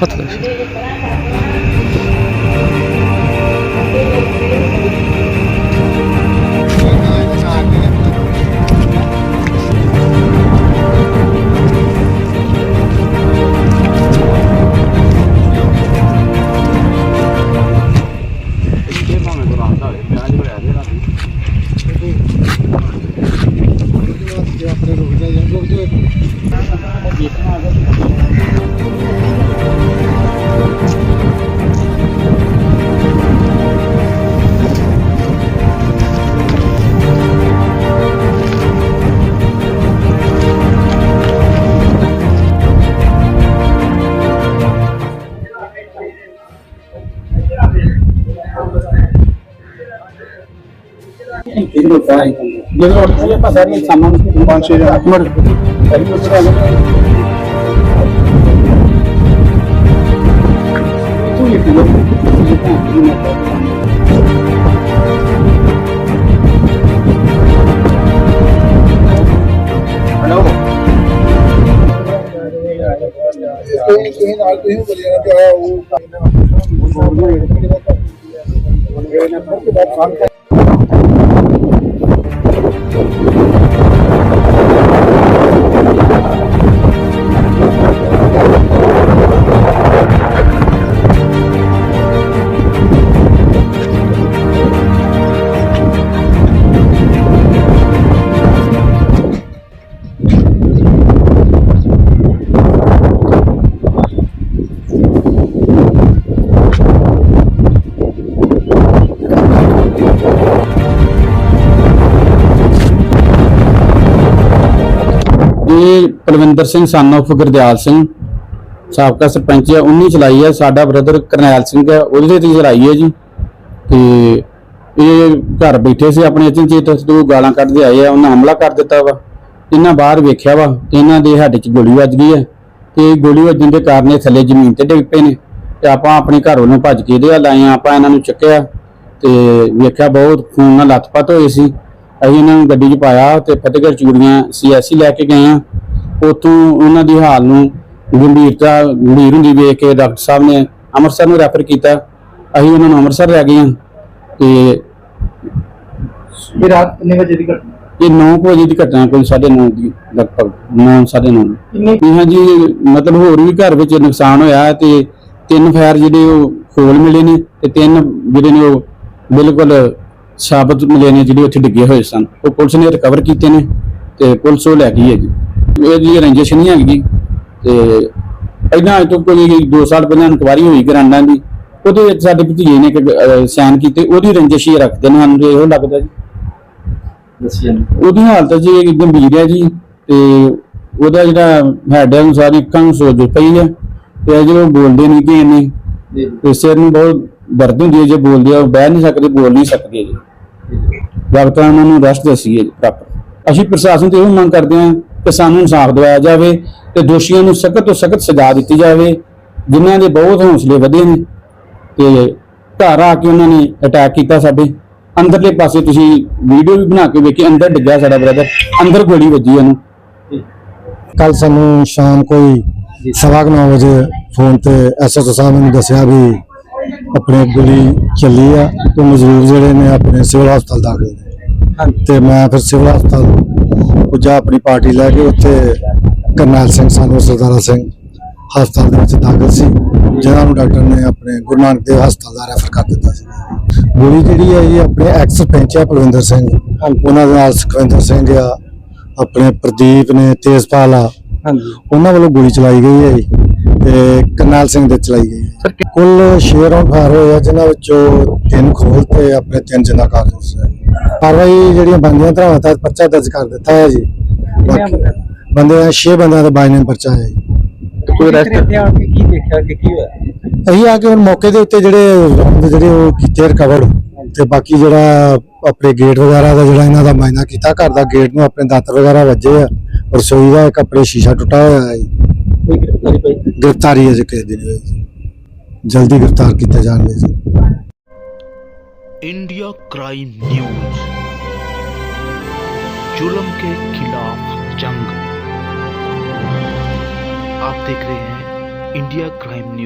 Hadi görüşürüz. ਆਪਣੇ ਰੁਕ ਜਾ ਰੁਕ ਜਾ ਜਦੋਂ ਉੱਠਦੇ ਆਪਾਂ ਸਾਰੀਆਂ ਸਾਮਾਨ ਪੰਜ ਛੇ ਜਣੇ ਕੋਈ ਤੁਸੀਂ ਨਾਲ ਤੁਸੀਂ ਬੋਲੀ ਜਾਣਾ ਕਿ ਆਹ ਇਹ ਪਲਵਿੰਦਰ ਸਿੰਘ ਸਨ of ਗੁਰਦਿਆਲ ਸਿੰਘ, ਸਾਬਕਾ ਸਰਪੰਚ ਹੈ 19 ਚਲਾਈ ਹੈ ਸਾਡਾ ਬ੍ਰਦਰ ਕਰਨੈਲ ਸਿੰਘ ਹੈ ਉਹਦੇ ਤੇ ਚਲਾਈ ਹੈ ਜੀ। ਤੇ ਇਹ ਘਰ ਬੈਠੇ ਸੀ ਆਪਣੇ ਅਚਨਚੇਤ ਤੋਂ ਗਾਲਾਂ ਕੱਢਦੇ ਆਏ ਆ, ਉਹਨਾਂ ਹਮਲਾ ਕਰ ਦਿੱਤਾ ਵਾ। ਇਹਨਾਂ ਬਾਹਰ ਵੇਖਿਆ ਵਾ, ਇਹਨਾਂ ਦੇ ਹੱਡ 'ਚ ਗੋਲੀ ਵੱਜ ਗਈ ਹੈ ਤੇ ਗੋਲੀ ਵੱਜਣ ਦੇ ਕਾਰਨ ਇਹ ਥੱਲੇ ਜ਼ਮੀਨ ਤੇ ਡਿੱਗ ਪਏ ਨੇ। ਤੇ ਆਪਾਂ ਆਪਣੇ ਘਰ ਵੱਲੋਂ ਭੱਜ ਕੇ ਇਹਦੇ ਹੱਲ ਆਏ ਆ, ਆਪਾਂ ਇਹਨਾਂ ਨੂੰ ਚੱਕਿਆ। ਤੇ ਵੇਖਿਆ ਬਹੁਤ, ਖੂਨ ਨਾਲ ਲੱਥਪੱਥ ਹੋਏ ਸੀ। ਅਸੀਂ ਇਹਨਾਂ ਨੂੰ ਗੱਡੀ 'ਚ ਪਾਇਆ ਤੇ ਫਤਿਹਗੜ੍ਹ ਚੂੜੀਆਂ ਸੀਐਸਸੀ ਲੈ ਕੇ ਗਏ ਆ ਉਤੋਂ ਉਹਨਾਂ ਦੀ ਹਾਲ ਨੂੰ ਗੰਭੀਰਤਾ ਗੰਭੀਰ ਹੁੰਦੀ ਵੇਖ ਕੇ ਡਾਕਟਰ ਸਾਹਿਬ ਨੇ ਅੰਮ੍ਰਿਤਸਰ ਨੂੰ ਰੈਫਰ ਕੀਤਾ। ਅਸੀਂ ਉਹਨਾਂ ਨੂੰ ਅੰਮ੍ਰਿਤਸਰ ਲੈ ਗਏ ਆ ਤੇ ਇਹ ਰਾਤ ਕਿੰਨੇ ਵਜੇ ਦੀ ਘਟਨਾ? ਇਹ 9 ਵਜੇ ਦੀ ਘਟਨਾ ਕੋਈ 9:30 ਦੀ ਲਗਭਗ 9:30 ਕਿੰਨੇ? ਜੀ ਹਾਂ ਜੀ ਮਤਲਬ ਹੋਰ ਵੀ ਘਰ ਵਿੱਚ ਨੁਕਸਾਨ ਹੋਇਆ ਤੇ ਤਿੰਨ ਫਾਇਰ ਜਿਹੜੇ ਉਹ ਖੋਲ ਮਿਲੇ ਨੇ ਤੇ ਤਿੰਨ ਜਿਹੜੇ ਨੇ ਉਹ ਬਿਲਕੁਲ ਸਾਬਤ ਮਿਲੇ ਨੇ ਜਿਹੜੇ ਉੱਥੇ ਡਿੱਗੇ ਹੋਏ ਸਨ ਉਹ ਪੁਲਿਸ ਨੇ ਰਿਕਵਰ ਕੀਤੇ ਨੇ ਤੇ ਪੁਲਿਸ ਉਹ ਲੈ ਗਈ ਹੈ ਜੀ ਇਹ ਜੀ ਰੰਜਿਸ਼ ਨਹੀਂ ਹੈਗੀ ਤੇ ਪਹਿਲਾਂ ਅੱਜ ਤੋਂ ਕੋਈ 2 ਸਾਲ ਪਹਿਲਾਂ ਇਨਕੁਆਰੀ ਹੋਈ ਗਰਾਂਡਾਂ ਦੀ ਉਹਦੇ ਵਿੱਚ ਸਾਡੇ ਭਤੀਜੇ ਨੇ ਇੱਕ ਸਾਈਨ ਕੀਤੇ ਉਹਦੀ ਰੰਜਿਸ਼ ਹੀ ਰੱਖਦੇ ਨੇ ਸਾਨੂੰ ਇਹੋ ਲੱਗਦਾ ਜੀ। ਦੱਸਿਆ ਉਹਦੀ ਹਾਲਤ ਜੀ ਗੰਭੀਰ ਹੈ ਜੀ ਤੇ ਉਹਦਾ ਜਿਹੜਾ ਹੈਡ ਹੈ ਉਹ ਸਾਰੀ ਅੱਖਾਂ ਨੂੰ ਸੋਜ ਪਈ ਹੈ ਤੇ ਇਹ ਜਦੋਂ ਬੋਲਦੇ ਨਹੀਂ ਕਿ ਇਹਨੇ ਜੀ। ਤੇ ਸਿਰ ਨੂੰ ਬਹੁਤ ਦਰਦ ਹੁੰਦੀ ਹੈ ਜੇ ਬੋਲਦੇ ਆ ਉਹ ਬਹਿ ਨਹੀਂ ਸਕਦੇ ਬੋਲ ਨਹੀਂ ਸਕਦੇ ਜੀ। ਡਾਕਟਰਾਂ ਉਹਨਾਂ ਨੂੰ ਰੈਸਟ ਦੱਸੀ ਹੈ ਪ੍ਰੋਪਰ ਅਸੀਂ ਪ੍ਰਸ਼ਾਸਨ ਤੋਂ ਇਹ ਮੰਗ ਕਰਦੇ ਹਾਂ ਕਿ ਸਾਨੂੰ ਇਨਸਾਫ ਦਿਵਾਇਆ ਜਾਵੇ ਤੇ ਦੋਸ਼ੀਆਂ ਨੂੰ ਸਖਤ ਤੋਂ ਸਖਤ ਸਜ਼ਾ ਦਿੱਤੀ ਜਾਵੇ ਜਿਨ੍ਹਾਂ ਦੇ ਬਹੁਤ ਹੌਸਲੇ ਵਧੇ ਨੇ ਤੇ ਘਰ ਆ ਕੇ ਉਹਨਾਂ ਨੇ ਅਟੈਕ ਕੀਤਾ ਸਾਡੇ। ਅੰਦਰਲੇ ਪਾਸੇ ਤੁਸੀਂ ਵੀਡੀਓ ਵੀ ਬਣਾ ਕੇ ਵੇਖੀ ਅੰਦਰ ਡਿੱਗਿਆ ਸਾਡਾ ਬ੍ਰਦਰ ਅੰਦਰ ਗੋਲੀ ਵੱਜੀ ਉਹਨੂੰ। ਕੱਲ ਸਾਨੂੰ ਸ਼ਾਮ ਕੋਈ ਸਵਾ ਕੁ ਨੌ ਵਜੇ ਫੋਨ ਤੇ ਐਸਐਸਓ ਸਾਹਿਬ ਨੇ ਦੱਸਿਆ ਵੀ ਆਪਣੇ ਗੋਲੀ ਚੱਲੀ ਆ ਤੇ ਮਜ਼ਦੂਰ ਜਿਹੜੇ ਨੇ ਆਪਣੇ ਸਿਵਲ ਹਸਪਤਾਲ ਦਾਖਲ ਨੇ। ਤੇ ਮੈਂ ਫਿਰ ਸਿਵਲ ਹਸਪਤਾਲ ਪੁੱਜਾ ਆਪਣੀ ਪਾਰਟੀ ਲੈ ਕੇ ਉੱਥੇ ਕਰਨੈਲ ਸਿੰਘ ਸਾਨੂੰ ਸਰਦਾਰਾ ਸਿੰਘ ਹਸਪਤਾਲ ਦੇ ਵਿੱਚ ਦਾਖਲ ਸੀ ਜਿਹਨਾਂ ਨੂੰ ਡਾਕਟਰ ਨੇ ਆਪਣੇ ਗੁਰੂ ਨਾਨਕ ਦੇਵ ਹਸਪਤਾਲ ਦਾ ਰੈਫਰ ਕਰ ਦਿੱਤਾ ਸੀ। ਗੋਲੀ ਜਿਹੜੀ ਹੈ ਇਹ ਆਪਣੇ ਐਕਸ ਸਰਪੰਚ ਆ ਪਲਵਿੰਦਰ ਸਿੰਘ। ਉਹਨਾਂ ਦੇ ਨਾਲ ਸੁਖਵਿੰਦਰ ਸਿੰਘ ਆ ਆਪਣੇ ਪ੍ਰਦੀਪ ਨੇ ਤੇਜਪਾਲ ਆ। ਹਾਂਜੀ। ਉਹਨਾਂ ਵੱਲੋਂ ਗੋਲੀ ਚਲਾਈ ਗਈ ਹੈ ਜੀ। ਤੇ ਕਰਨੈਲ ਸਿੰਘ ਦੇ ਚਲਾਈ ਗਈ ਹੈ। ਸਰ ਕੁੱਲ 6 ਰਾਉਂਡ ਫਾਇਰ ਹੋਏ ਆ ਜਿਨ੍ਹਾਂ ਵਿੱਚੋਂ ਤਿੰਨ ਖੋਲ ਤੇ ਆਪਣੇ ਤਿੰਨ ਜਿੰਦਾ ਕਾਰਤੂਸ ਹੈ ਕਾਰਵਾਈ ਜਿਹੜੀਆਂ ਬੰਦੀਆਂ ਧਰਾਵਾਂ ਤਹਿਤ ਪਰਚਾ ਦਰਜ ਕਰ ਦਿੱਤਾ ਹੈ ਜੀ। ਬੰਦੇ 6 ਬੰਦਿਆਂ ਦਾ ਬਾਈਨੇਮ ਪਰਚਾ ਹੈ ਜੀ। ਕੋਈ ਰੈਸਟ ਕੀ ਦੇਖਿਆ ਕਿ ਕੀ ਹੋਇਆ? ਅਸੀਂ ਆ ਕੇ ਹੁਣ ਮੌਕੇ ਦੇ ਉੱਤੇ ਜਿਹੜੇ ਜਿਹੜੇ ਉਹ ਕੀਤੇ ਰਿਕਵਰਡ ਤੇ ਬਾਕੀ ਜਿਹੜਾ ਆਪਣੇ ਗੇਟ ਵਗੈਰਾ ਦਾ ਜਿਹੜਾ ਇਹਨਾਂ ਦਾ ਮਾਇਨਾ ਕੀਤਾ ਘਰ ਦਾ ਗੇਟ ਨੂੰ ਆਪਣੇ ਦਾਤਰ ਵਗੈਰਾ ਵੱਜੇ ਆ। ਰਸੋਈ ਦਾ ਇੱਕ ਆਪਣੇ ਸ਼ੀਸ਼ਾ ਟੁੱਟਾ ਹੋਇਆ ਹੈ ਜੀ। ਕੋਈ ਗ੍ਰਿਫਤਾਰੀ ਪਈ गिरफ्तारी है जिक्र दिन हुई जी जल्दी गिरफ्तार किया जाने जी इंडिया क्राइम न्यूज जुल्म के खिलाफ जंग आप देख रहे हैं इंडिया क्राइम न्यूज